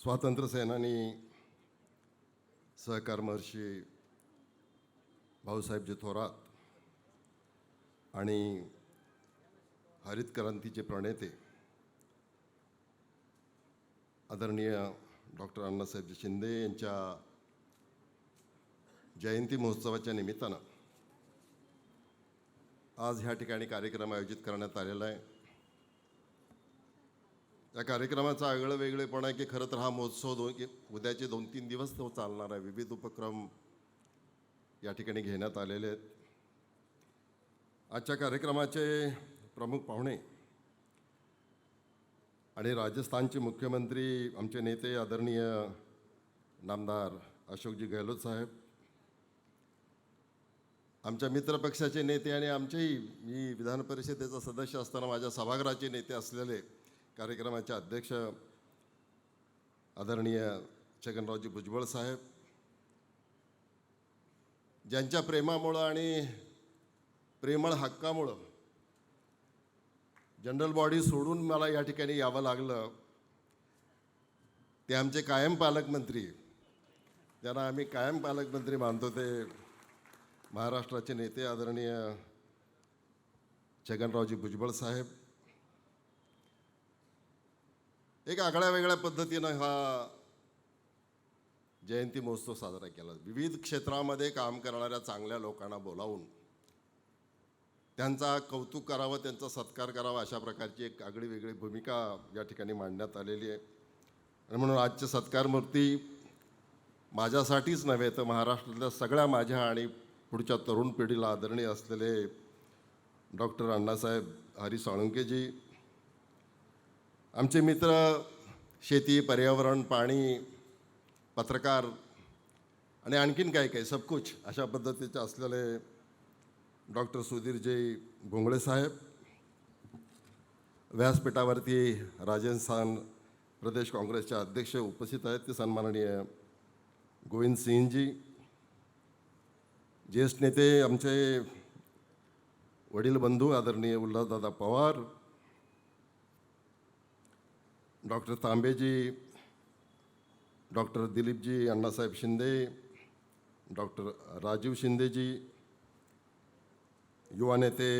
स्वातंत्र्य सेनानी सहकार महर्षी भाऊसाहेबजी थोरात आणि हरित क्रांतीचे प्रणेते आदरणीय डॉक्टर अण्णासाहेबजी शिंदे यांच्या जयंती महोत्सवाच्या निमित्तानं आज ह्या ठिकाणी कार्यक्रम आयोजित करण्यात आलेला आहे. या कार्यक्रमाचा आगळं वेगळेपण आहे की खरं तर हा महोत्सव दोन की उद्याचे दोन तीन दिवस तो चालणार आहे. विविध उपक्रम या ठिकाणी घेण्यात आलेले आहेत. आजच्या कार्यक्रमाचे प्रमुख पाहुणे आणि राजस्थानचे मुख्यमंत्री आमचे नेते आदरणीय नामदार अशोकजी गहलोत साहेब आमच्या मित्रपक्षाचे नेते आणि आमचेही मी विधान परिषदेचा सदस्य असताना माझ्या सभागृहाचे नेते असलेले कार्यक्रमाचे अध्यक्ष आदरणीय छगनरावजी भुजबळ साहेब ज्यांच्या प्रेमामुळं आणि प्रेमळ हक्कामुळं जनरल बॉडी सोडून मला या ठिकाणी यावं लागलं ते आमचे कायम पालकमंत्री ज्यांना आम्ही कायम पालकमंत्री मानतो ते महाराष्ट्राचे नेते आदरणीय छगनरावजी भुजबळ साहेब एक आगळ्या वेगळ्या पद्धतीनं हा जयंती महोत्सव साजरा केला. विविध क्षेत्रामध्ये काम करणाऱ्या चांगल्या लोकांना बोलावून त्यांचा कौतुक करावं त्यांचा सत्कार करावा अशा प्रकारची एक आगळी वेगळी भूमिका या ठिकाणी मांडण्यात आलेली आहे. आणि म्हणून आजचे सत्कारमूर्ती माझ्यासाठीच नव्हे तर महाराष्ट्रातल्या सगळ्या माझ्या आणि पुढच्या तरुण पिढीला आदरणीय असलेले डॉक्टर अण्णासाहेब हरी साळुंकेजी आमचे मित्र शेती पर्यावरण पाणी पत्रकार आणि आणखीन काय काय सबकुछ अशा पद्धतीचे असलेले डॉक्टर सुधीरजी भोंगळे साहेब व्यासपीठावरती राजस्थान प्रदेश काँग्रेसचे अध्यक्ष उपस्थित आहेत. ते सन्माननीय गोविंद सिंहजी ज्येष्ठ नेते आमचे वडील बंधू आदरणीय Ulhasdada Pawar doctor Tambeji doctor Dilipji Annasaheb Shinde doctor Rajiv Shindeji युवा नेते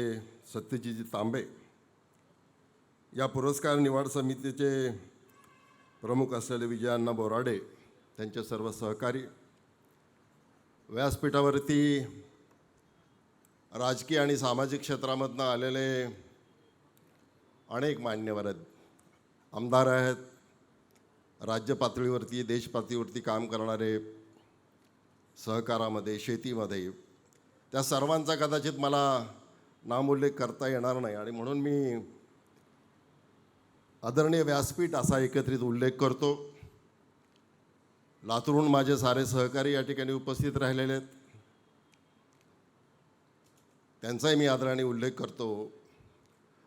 सत्यजीजी तांबे. या पुरस्कार निवड समितीचे प्रमुख असलेले विजयाण्णा बोराडे त्यांचे सर्व सहकारी. व्यासपीठावरती राजकीय आणि सामाजिक क्षेत्रामधनं आलेले अनेक मान्यवर आहेत आमदार आहेत राज्य पातळीवरती देश पातळीवरती काम करणारे सहकारामध्ये शेतीमध्ये त्या सर्वांचा कदाचित मला नामोल्लेख करता येणार नाही. आणि म्हणून मी आदरणीय व्यासपीठ असा एकत्रित उल्लेख करतो. लातूरहून माझे सारे सहकारी या ठिकाणी उपस्थित राहिलेले आहेत. त्यांचाही मी आदराने उल्लेख करतो.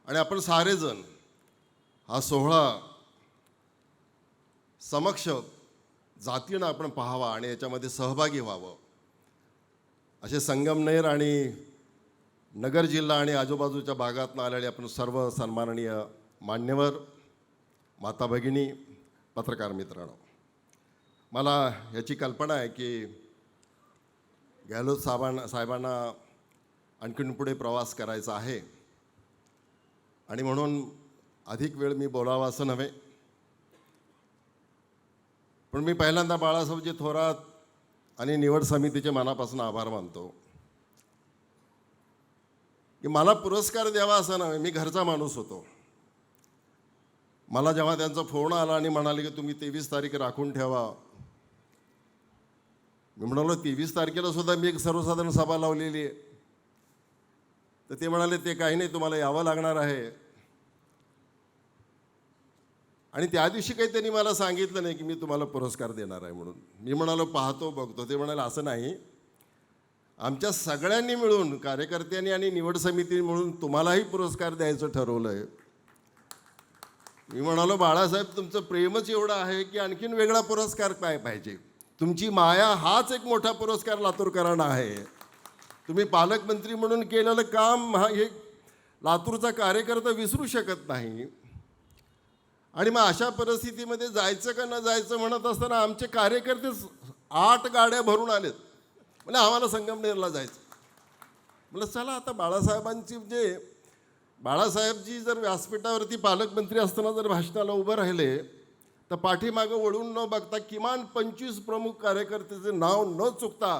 आणि आपण सारेजण हा सोहळा समक्ष जातीनं आपण पाहावा आणि याच्यामध्ये सहभागी व्हावं. असे संगमनेर आणि नगर जिल्हा आणि आजूबाजूच्या भागातून आलेले आपण सर्व सन्माननीय मान्यवर माता भगिनी पत्रकार मित्रांनो. मला याची कल्पना आहे की गॅलोत साहेबांना साहेबांना आणखीन पुढे प्रवास करायचा आहे. आणि म्हणून अधिक वेळ मी बोलावा असं नव्हे. पण मी पहिल्यांदा बाळासाहेबजी थोरात आणि निवड समितीचे मनापासून आभार मानतो. की मला पुरस्कार द्यावा असं नव्हे मी घरचा माणूस होतो. मला जेव्हा त्यांचा फोन आला आणि म्हणाले की तुम्ही तेवीस तारीख राखून ठेवा. मी म्हणालो तेवीस तारखेला सुद्धा मी एक सर्वसाधारण सभा लावलेली आहे. तर ते म्हणाले ते काही नाही तुम्हाला यावं लागणार आहे. आणि त्या दिवशी काही त्यांनी मला सांगितलं नाही की मी तुम्हाला पुरस्कार देणार आहे म्हणून. मी म्हणालो पाहतो बघतो. ते म्हणाले असं नाही. आमच्या सगळ्यांनी मिळून कार्यकर्त्यांनी आणि निवड समिती मिळून तुम्हालाही पुरस्कार द्यायचं ठरवलं आहे मी म्हणालो बाळासाहेब तुमचं प्रेमच एवढं आहे की आणखीन वेगळा पुरस्कार काय पाहिजे. तुमची माया हाच एक मोठा पुरस्कार लातूरकरांना आहे. तुम्ही पालकमंत्री म्हणून केलेलं काम हा हे लातूरचा कार्यकर्ता विसरू शकत नाही. आणि मग अशा परिस्थितीमध्ये जायचं का न जायचं म्हणत असताना आमचे कार्यकर्तेच आठ गाड्या भरून आलेत. म्हणजे आम्हाला संगमनेरला जायचं. म्हणलं चला आता बाळासाहेबांची म्हणजे बाळासाहेबजी जर व्यासपीठावरती पालकमंत्री असताना जर भाषणाला उभं राहिले तर पाठीमागं वळून न बघता किमान पंचवीस प्रमुख कार्यकर्त्याचे नाव न चुकता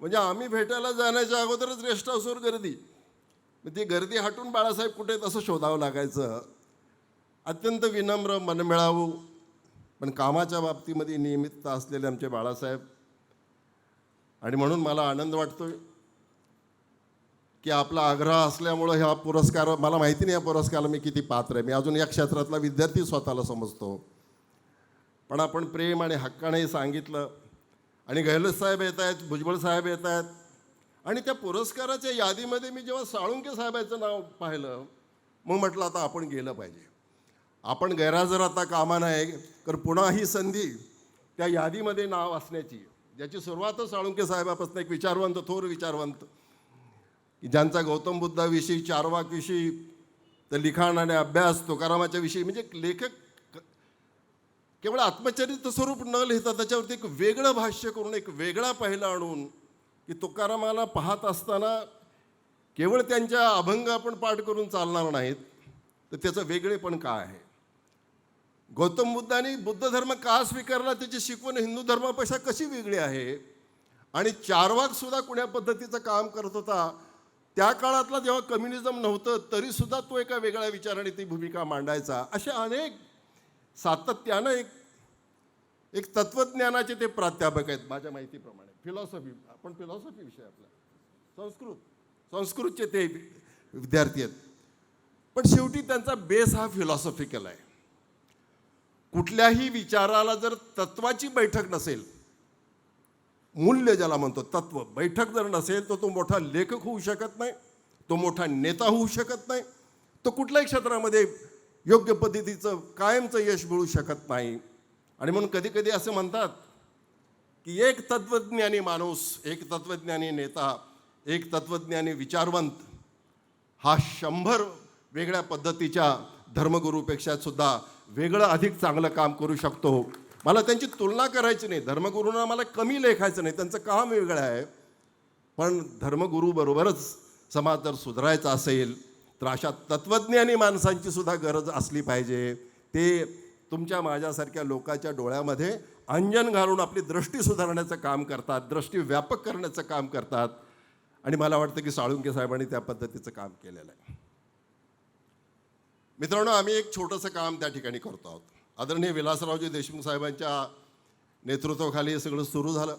म्हणजे आम्ही भेटायला जाण्याच्या अगोदरच रेस्ट हाऊसवर गर्दी. मग ती गर्दी हटून बाळासाहेब कुठे तसं शोधावं लागायचं. अत्यंत विनम्र मनमिळावू पण कामाच्या बाबतीमध्ये नियमितता असलेले आमचे बाळासाहेब. आणि म्हणून मला आनंद वाटतोय की आपला आग्रह असल्यामुळं ह्या पुरस्कार मला माहिती नाही या पुरस्काराला मी किती पात्र आहे. मी अजून या क्षेत्रातला विद्यार्थी स्वतःला समजतो. पण आपण प्रेम आणि हक्काने सांगितलं. आणि गहलोत साहेब येत आहेत भुजबळ साहेब येत आहेत. आणि त्या पुरस्काराच्या यादीमध्ये मी जेव्हा साळुंके साहेबाचं नाव पाहिलं मग म्हटलं आता आपण गेलं पाहिजे. आपण गैरहजर आता कामा नाही तर पुन्हा ही संधी त्या यादीमध्ये नाव असण्याची ज्याची सुरुवातच साळुंके साहेबापासून एक विचारवंत थोर विचारवंत. की ज्यांचा गौतम बुद्धाविषयी चारवाकविषयी तर लिखाण आणि अभ्यास तुकारामाच्या विषयी म्हणजे लेखक केवळ आत्मचरित्र स्वरूप न लिहिता त्याच्यावरती एक वेगळं भाष्य करून एक वेगळा पहिला आणून की तुकारामाला पाहत असताना केवळ त्यांच्या अभंग आपण पाठ करून चालणार नाहीत तर त्याचं वेगळेपण काय आहे? गौतम बुद्धाने बुद्ध धर्म का स्वीकारला त्याची शिकवण हिंदू धर्मापेक्षा कशी वेगळी आहे? आणि चारवाकसुद्धा कुण्या पद्धतीचं काम करत होता? त्या काळातला जेव्हा कम्युनिझम नव्हतं तरीसुद्धा तो एका वेगळ्या विचाराने ती भूमिका मांडायचा. असे अनेक सातत्यानं एक एक तत्वज्ञानाचे ते प्राध्यापक आहेत माझ्या माहितीप्रमाणे. फिलॉसॉफी आपण फिलॉसॉफी विषय आपला. संस्कृत संस्कृतचे ते विद्यार्थी आहेत. पण शेवटी त्यांचा बेस हा फिलॉसॉफिकल आहे. कुठल्याही विचाराला जर तत्वाची बैठक नसेल मूल्य ज्याला म्हणतो तत्व बैठक जर नसेल तर तो मोठा लेखक होऊ शकत नाही तो मोठा नेता होऊ शकत नाही तो कुठल्याही क्षेत्रामध्ये योग्य पद्धतीचं कायमचं यश मिळू शकत नाही. आणि म्हणून कधी कधी असं म्हणतात की एक तत्वज्ञानी माणूस एक तत्वज्ञानी नेता एक तत्वज्ञानी विचारवंत हा शंभर वेगळ्या पद्धतीच्या धर्मगुरूपेक्षा सुद्धा वेगळं अधिक चांगलं काम करू शकतो. मला त्यांची तुलना करायची नाही. धर्मगुरूंना मला कमी लेखायचं नाही. त्यांचं काम वेगळं आहे. पण धर्मगुरूबरोबरच समाज जर सुधारायचा असेल तर अशा तत्वज्ञानी माणसांची सुद्धा गरज असली पाहिजे. ते तुमच्या माझ्यासारख्या लोकांच्या डोळ्यामध्ये अंजन घालून आपली दृष्टी सुधारण्याचं काम करतात दृष्टी व्यापक करण्याचं काम करतात. आणि मला वाटतं की साळुंके साहेबांनी त्या पद्धतीचं काम केलेलं आहे. मित्रांनो आम्ही एक छोटंसं काम त्या ठिकाणी करतो आहोत. आदरणीय विलासरावजी देशमुख साहेबांच्या नेतृत्वाखाली हे सगळं सुरू झालं.